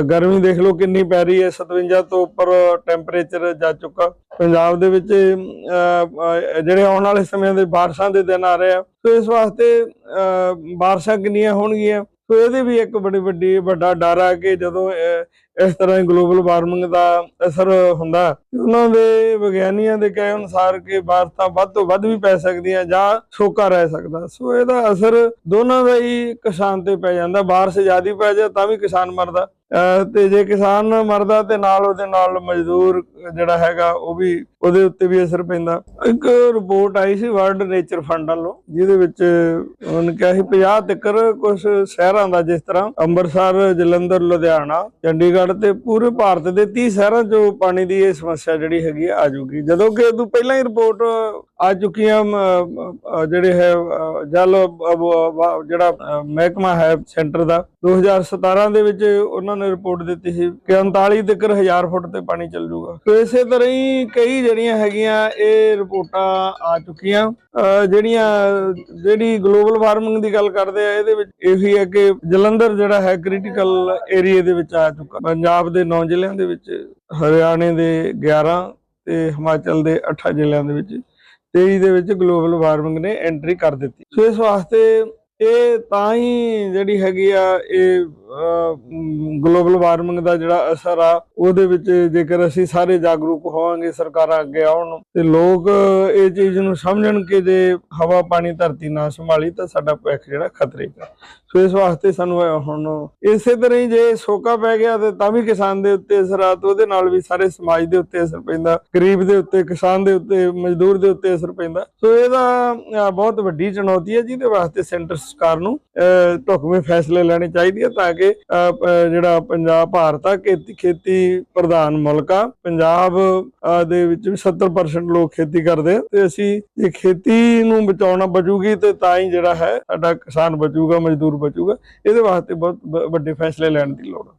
ਗਰਮੀ ਦੇਖ ਲਓ ਕਿੰਨੀ ਪੈ ਰਹੀ ਹੈ 57 ਤੋਂ ਉੱਪਰ ਟੈਂਪਰੇਚਰ ਜਾ ਚੁੱਕਾ। ਪੰਜਾਬ ਦੇ ਵਿੱਚ ਅ, ਜਿਹੜੇ ਆਉਣ ਵਾਲੇ ਸਮੇਂ ਦੇ ਬਾਰਿਸ਼ਾਂ ਦੇ ਦਿਨ ਆ ਰਹੇ ਆ ਸੋ ਇਸ ਵਾਸਤੇ ਅ, ਬਾਰਿਸ਼ਾਂ ਕਿੰਨੀਆਂ ਹੋਣਗੀਆਂ। ਸੋ ਇਹਦੇ ਵੀ ਇੱਕ ਬੜੀ ਵੱਡੀ ਵੱਡਾ ਡਰ ਆ ਕਿ ਜਦੋਂ ਅ, ਇਸ ਤਰ੍ਹਾਂ ਗਲੋਬਲ ਵਾਰਮਿੰਗ ਦਾ ਅਸਰ ਹੁੰਦਾ ਉਹਨਾਂ ਦੇ ਵਿਗਿਆਨੀਆਂ ਦੇ ਕਹੇ ਅਨੁਸਾਰ ਕਿ ਬਾਰਿਸ਼ਾਂ ਵੱਧ ਤੋਂ ਵੱਧ ਵੀ ਪੈ ਸਕਦੀਆਂ ਜਾਂ ਸੋਕਾ ਰਹਿ ਸਕਦਾ। ਸੋ ਇਹਦਾ ਅਸਰ ਦੋਨਾਂ ਦਾ ਹੀ ਕਿਸਾਨ ਤੇ ਪੈ ਜਾਂਦਾ। ਬਾਰਿਸ਼ ਜ਼ਿਆਦੀ ਪੈ ਜਾਏ ਤਾਂ ਵੀ ਕਿਸਾਨ ਮਰਦਾ। ਤੇ ਜੇ ਕਿਸਾਨ ਮਰਦਾ ਤੇ ਨਾਲ ਉਹਦੇ ਨਾਲ ਮਜ਼ਦੂਰ ਜਿਹੜਾ ਹੈਗਾ ਉਹ ਵੀ ਉਹਦੇ ਉੱਤੇ ਵੀ ਅਸਰ ਪੈਂਦਾ। ਇੱਕ ਰਿਪੋਰਟ ਆਈ ਸੀ ਵਰਲਡ ਨੇਚਰ ਫੰਡ ਵੱਲੋਂ, ਜਿਹਦੇ ਵਿੱਚ ਉਹਨੇ ਕਿਹਾ ਸੀ 50 ਤੱਕਰ ਕੁਝ ਸ਼ਹਿਰਾਂ ਦਾ ਜਿਸ ਤਰ੍ਹਾਂ ਅੰਮ੍ਰਿਤਸਰ, ਜਲੰਧਰ, ਲੁਧਿਆਣਾ, ਚੰਡੀਗੜ੍ਹ ਤੇ ਪੂਰੇ ਭਾਰਤ ਦੇ 30 ਸ਼ਹਿਰਾਂ 'ਚੋਂ ਪਾਣੀ ਦੀ ਇਹ ਸਮੱਸਿਆ ਜਿਹੜੀ ਹੈਗੀ ਆ ਜੂਗੀ ਜਦੋਂ ਕਿ ਉਦੋਂ ਪਹਿਲਾਂ ਹੀ ਰਿਪੋਰਟ ਆ ਚੁੱਕੀਆਂ ਮ, ਜਿਹੜੇ ਹੈ ਜਲ ਜਿਹੜਾ ਮਹਿਕਮਾ ਹੈ ਸੈਂਟਰ ਦਾ 2017 ਦੇ ਵਿੱਚ ਉਹਨਾਂ ਨੇ ਰਿਪੋਰਟ ਦਿੱਤੀ ਸੀ ਕਿ 39 ਤੱਕ ਹਜ਼ਾਰ ਫੁੱਟ ਤੇ ਪਾਣੀ ਚੱਲ ਜਾਊਗਾ। ਸੋ ਇਸੇ ਤਰ੍ਹਾਂ ਹੀ ਕਈ ਜਿਹੜੀਆਂ ਹੈਗੀਆਂ ਇਹ ਰਿਪੋਰਟਾਂ ਆ ਚੁੱਕੀਆਂ। ਜਿਹੜੀਆਂ ਜਿਹੜੀ ਗਲੋਬਲ ਵਾਰਮਿੰਗ ਦੀ ਗੱਲ ਕਰਦੇ ਆ ਇਹਦੇ ਵਿੱਚ ਇਹੀ ਹੈ ਕਿ ਜਲੰਧਰ ਜਿਹੜਾ ਹੈ ਕ੍ਰਿਟੀਕਲ ਏਰੀਆ ਦੇ ਵਿੱਚ ਆ ਚੁੱਕਾ। ਪੰਜਾਬ ਦੇ 9 ਜ਼ਿਲ੍ਹਿਆਂ ਦੇ ਵਿੱਚ ਹਰਿਆਣੇ ਦੇ 11 ਤੇ ਹਿਮਾਚਲ ਦੇ 8 ਜ਼ਿਲ੍ਹਿਆਂ ਦੇ ਵਿੱਚ 23 ਦੇ ਵਿੱਚ ਗਲੋਬਲ ਵਾਰਮਿੰਗ ਨੇ ਐਂਟਰੀ ਕਰ ਦਿੱਤੀ। ਸੋ ਇਸ ਵਾਸਤੇ ਇਹ ਤਾਂ ਹੀ ਜਿਹੜੀ ਹੈਗੀ ਆ, ਇਹ ਗਲੋਬਲ ਵਾਰਮਿੰਗ ਦਾ ਜਿਹੜਾ ਅਸਰ ਆ ਉਹਦੇ ਵਿੱਚ ਜੇਕਰ ਅਸੀਂ ਸਾਰੇ ਜਾਗਰੂਕ ਹੋਵਾਂਗੇ ਸਰਕਾਰਾਂ ਅੱਗੇ ਆਉਣ ਤੇ ਲੋਕ ਇਹ ਚੀਜ਼ ਨੂੰ ਸਮਝਣ ਕਿ ਜੇ ਹਵਾ ਪਾਣੀ ਧਰਤੀ ਨਾ ਸੰਭਾਲੀ ਤਾਂ ਸਾਡਾ ਭਵਿੱਖ ਜਿਹੜਾ ਖਤਰੇ 'ਚ ਸੋ ਇਸ ਵਾਸਤੇ ਸਾਨੂੰ ਹੁਣ ਇਸੇ ਤਰ੍ਹਾਂ ਹੀ ਜੇ ਸੋਕਾ ਪੈ ਗਿਆ ਤੇ ਤਾਂ ਵੀ ਕਿਸਾਨ ਦੇ ਉੱਤੇ ਅਸਰ ਆ ਤੇ ਉਹਦੇ ਨਾਲ ਵੀ ਸਾਰੇ ਸਮਾਜ ਦੇ ਉੱਤੇ ਅਸਰ ਪੈਂਦਾ ਗਰੀਬ ਦੇ ਉੱਤੇ ਕਿਸਾਨ ਦੇ ਉੱਤੇ ਮਜ਼ਦੂਰ ਦੇ ਉੱਤੇ ਅਸਰ ਪੈਂਦਾ। ਸੋ ਇਹਦਾ ਬਹੁਤ ਵੱਡੀ ਚੁਣੌਤੀ ਹੈ ਜਿਹਦੇ ਵਾਸਤੇ ਸੈਂਟਰ ਸਰਕਾਰ ਨੂੰ ਅ, ਢੁਕਵੇਂ ਫੈਸਲੇ ਲੈਣੇ ਚਾਹੀਦੇ ਆ ਤਾਂ ਕਿ ਅ, ਜਿਹੜਾ ਪੰਜਾਬ ਭਾਰਤ ਆ ਖੇਤੀ ਖੇਤੀ ਪ੍ਰਧਾਨ ਮੁਲਕ ਆ ਪੰਜਾਬ ਦੇ ਵਿੱਚ ਵੀ 70% ਲੋਕ ਖੇਤੀ ਕਰਦੇ ਆ ਤੇ ਅਸੀਂ ਜੇ ਖੇਤੀ ਨੂੰ ਬਚਾਉਣਾ ਬਚੂਗੀ ਤੇ ਤਾਂ ਹੀ ਜਿਹੜਾ ਹੈ ਸਾਡਾ ਕਿਸਾਨ ਬਚੂਗਾ ਮਜ਼ਦੂਰ ਬਚੂਗਾ। ਇਹਦੇ ਵਾਸਤੇ ਬਹੁਤ ਵੱਡੇ ਫੈਸਲੇ ਲੈਣ ਦੀ ਲੋੜ ਆ।